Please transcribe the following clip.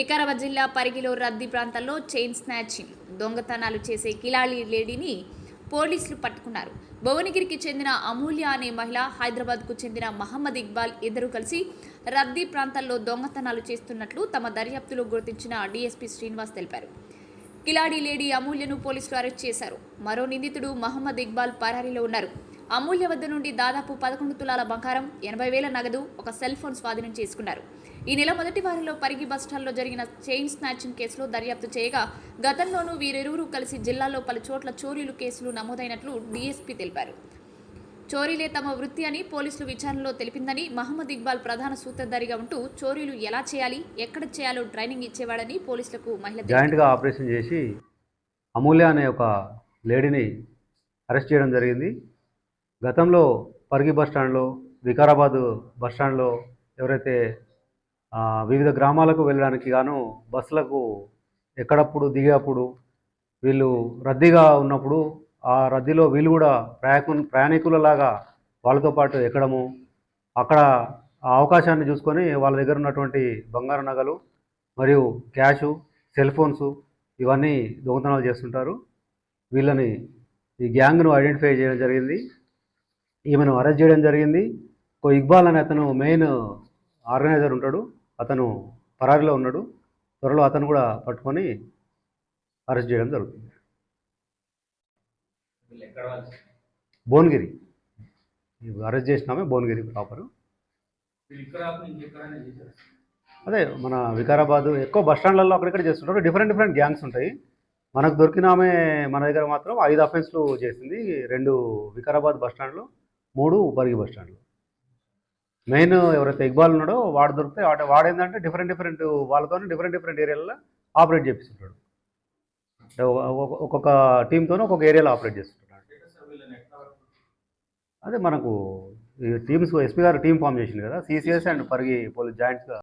వికారాబాద్ జిల్లా పరిగిలో రద్దీ ప్రాంతాల్లో చైన్ స్నాచింగ్ దొంగతనాలు చేసే కిలాళి లేడీని పోలీసులు పట్టుకున్నారు. భువనగిరికి చెందిన అమూల్య అనే మహిళ హైదరాబాద్కు చెందిన మహమ్మద్ ఇక్బాల్ ఇద్దరు కలిసి రద్దీ ప్రాంతాల్లో దొంగతనాలు చేస్తున్నట్లు తమ దర్యాప్తులో గుర్తించిన డీఎస్పీ శ్రీనివాస్ తెలిపారు. కిలాడి లేడీ అమూల్యను పోలీసులు అరెస్ట్ చేశారు. మరో నిందితుడు మహమ్మద్ ఇక్బాల్ పరారీలో ఉన్నారు. అమూల్య వద్ద నుండి దాదాపు పదకొండు తులాల బంగారం ఎనభై వేల నగదు ఒక సెల్ ఫోన్ స్వాధీనం చేసుకున్నారు. ఈ నెల మొదటి వారంలో పరిగి బస్టాల్లో జరిగిన చైన్ స్నాచింగ్ కేసులో దర్యాప్తు చేయగా గతంలోనూ వీరిరువురు కలిసి జిల్లాలో పలు చోట్ల చోరీలు కేసులు నమోదైనట్లు డీఎస్పీ తెలిపారు. చోరీలే తమ వృత్తి అని పోలీసులు విచారణలో తెలిపిందని మహమ్మద్ ఇక్బాల్ ప్రధాన సూత్రధారిగా ఉంటూ చోరీలు ఎలా చేయాలి ఎక్కడ చేయాలో ట్రైనింగ్ ఇచ్చేవాడని పోలీసులకు మహిళ జాయింట్గా ఆపరేషన్ చేసి అమూల్య అనే ఒక లేడీని అరెస్ట్ చేయడం జరిగింది. గతంలో పరిగి బస్ స్టాండ్లో వికారాబాద్ బస్ స్టాండ్లో ఎవరైతే వివిధ గ్రామాలకు వెళ్ళడానికి గాను బస్సులకు ఎక్కడప్పుడు దిగేప్పుడు వీళ్ళు రద్దీగా ఉన్నప్పుడు ఆ రద్దీలో వీళ్ళు కూడా ప్రయాకు ప్రయాణికులలాగా వాళ్ళతో పాటు ఎక్కడము అక్కడ ఆ అవకాశాన్ని చూసుకొని వాళ్ళ దగ్గర ఉన్నటువంటి బంగారు నగలు మరియు క్యాషు సెల్ ఫోన్స్ ఇవన్నీ దొంగతనాలు చేస్తుంటారు. వీళ్ళని ఈ గ్యాంగ్ను ఐడెంటిఫై చేయడం జరిగింది. ఈమెను అరెస్ట్ చేయడం జరిగింది. ఒక ఇక్బాల్ అనే అతను మెయిన్ ఆర్గనైజర్ ఉంటాడు. అతను పరారీలో ఉన్నాడు. త్వరలో అతను కూడా పట్టుకొని అరెస్ట్ చేయడం జరుగుతుంది. భువనగిరి. అరెస్ట్ చేసినామే భువనగిరి ప్రాపరు అదే మన వికారాబాద్ ఎక్కువ బస్ స్టాండ్లలో అక్కడిక్కడ చేస్తుంటారు. డిఫరెంట్ డిఫరెంట్ గ్యాంగ్స్ ఉంటాయి. మనకు దొరికిన ఆమె మన దగ్గర మాత్రం ఐదు అఫెన్స్లు చేసింది రెండు వికారాబాద్ బస్ స్టాండ్లో. మూడు పరిగి బస్ స్టాండ్లో. మెయిన్ ఎవరైతే ఇక్బాల్ ఉన్నాడో వాడు దొరికితే వాడు వాడేందంటే డిఫరెంట్ డిఫరెంట్ వాళ్ళతో డిఫరెంట్ డిఫరెంట్ ఏరియాలలో ఆపరేట్ చేపిస్తుంటాడు. అంటే ఒక్కొక్క టీంతోనే ఒక్కొక్క ఏరియాలో ఆపరేట్ చేస్తుంటాడు. అదే మనకు ఈ టీమ్స్ ఎస్పీ గారు టీం ఫామ్ చేసింది కదా సిసిఎస్ అండ్ పరిగి పోలీస్ జాయింట్స్గా